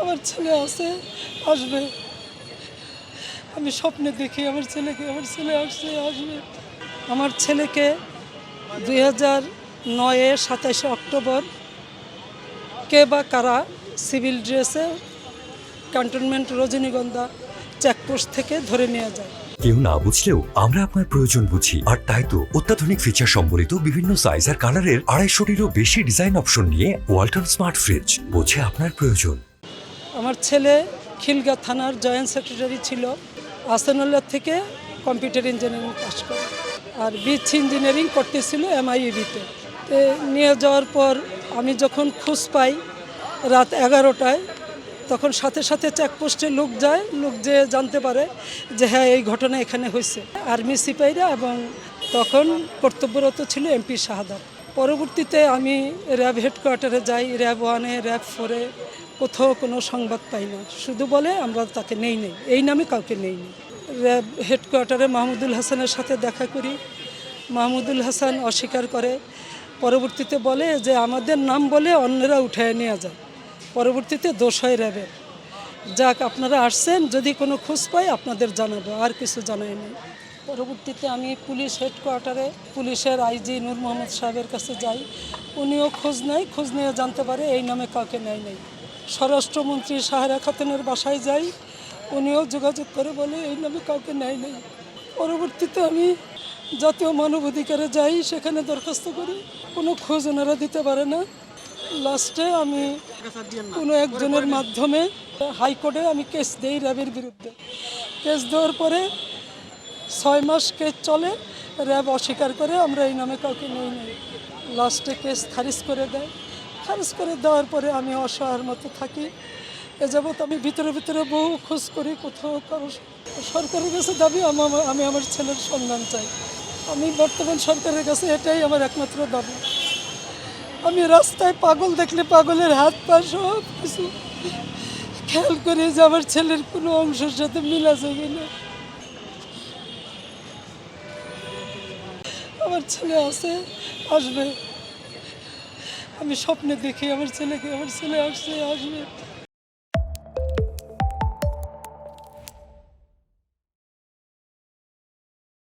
আমার ছেলে আছে, আসবে। আমি স্বপ্নে দেখি আমার ছেলেকে, আমার ছেলে আসছে, আসবে। আমার ছেলেকে দুই হাজার নয়ে সাতাশে অক্টোবর কে বা কারা সিভিল ড্রেসে ক্যান্টনমেন্ট রজনীগন্ধা চেকপোস্ট থেকে ধরে নিয়ে যায়। কেউ না বুঝলেও আমরা আপনার প্রয়োজন বুঝি। আর তাই তো অত্যাধুনিক ফিচার সম্বলিত বিভিন্ন সাইজ আর কালারের আড়াইশোটিরও বেশি ডিজাইন অপশন নিয়ে ওয়ালটন স্মার্ট ফ্রিজ বোঝে আপনার প্রয়োজন। আমার ছেলে খিলগা থানার জয়েন্ট সেক্রেটারি ছিল। আসানুল্লাহ থেকে কম্পিউটার ইঞ্জিনিয়ারিং পাস করে। আর বিচ ইঞ্জিনিয়ারিং করতেছিল এমআইইবিতে তে। নিয়ে যাওয়ার পর আমি যখন খোঁজ পাই রাত এগারোটায় তখন সাথে সাথে চেকপোস্টে লোক যায়, লোক যে জানতে পারে যে হ্যাঁ এই ঘটনা এখানে হয়েছে। আর্মি সিপাহীরা এবং তখন কর্তব্যরত ছিল এমপি শাহাদাত। পরবর্তীতে আমি র্যাব হেডকোয়ার্টারে যাই, র্যাব ওয়ানে, র্যাব ফোরে, কোথাও কোনো সংবাদ পাই না। শুধু বলে আমরা তাকে নেই নেই, এই নামে কাউকে নেই নেই। র্যাব হেডকোয়ার্টারে মাহমুদুল হাসানের সাথে দেখা করি। মাহমুদুল হাসান অস্বীকার করে। পরবর্তীতে বলে যে, আমাদের নাম বলে অন্যরা উঠায় নেওয়া যায়। পরবর্তীতে দোষ হয় যাক, আপনারা আসছেন, যদি কোনো খোঁজ পাই আপনাদের জানাব, আর কিছু জানাই নেই। পরবর্তীতে আমি পুলিশ হেডকোয়ার্টারে, পুলিশের আইজি নূর মোহাম্মদ সাহেবের কাছে যাই। উনিও খোঁজ নেয়, খোঁজ নিয়ে জানতে পারে এই নামে কাউকে নেয় নেই। স্বরাষ্ট্রমন্ত্রী সাহেরা খাতুনের বাসায় যাই, উনিও যোগাযোগ করে বলে, এই নামে কাউকে নেয় নেই। পরবর্তীতে আমি জাতীয় মানব অধিকারে যাই, সেখানে দরখাস্ত করি। কোনো খোঁজ ওনারা দিতে পারে না। লাস্টে আমি কোনো একজনের মাধ্যমে হাইকোর্টে আমি কেস দেই র্যাবের বিরুদ্ধে। কেস দেওয়ার পরে ছয় মাস কেস চলে, র্যাব অস্বীকার করে আমরা এই নামে কাউকে নেই নেই। লাস্টে কেস খারিজ করে দেয়। খারিজ করে দেওয়ার পরে আমি অসহায়ের মতো থাকি। এ যাবৎ আমি ভিতরে ভিতরে বহু খোঁজ করি, কোথাও কারও সরকারের কাছে দাবি আমা- আমি আমার ছেলের সন্ধান চাই। আমি বর্তমান সরকারের কাছে এটাই আমার একমাত্র দাবি। আমি রাস্তায় পাগল দেখলে পাগলের হাত পা সব কিছু। খেয়াল করে যে আমার ছেলের কোনো অংশের সাথে মিল আছে কিনা। আমার ছেলে আছে, আসবে। আমি স্বপ্নে দেখি আমার ছেলেকে, আমার ছেলে আসছে, আসবে।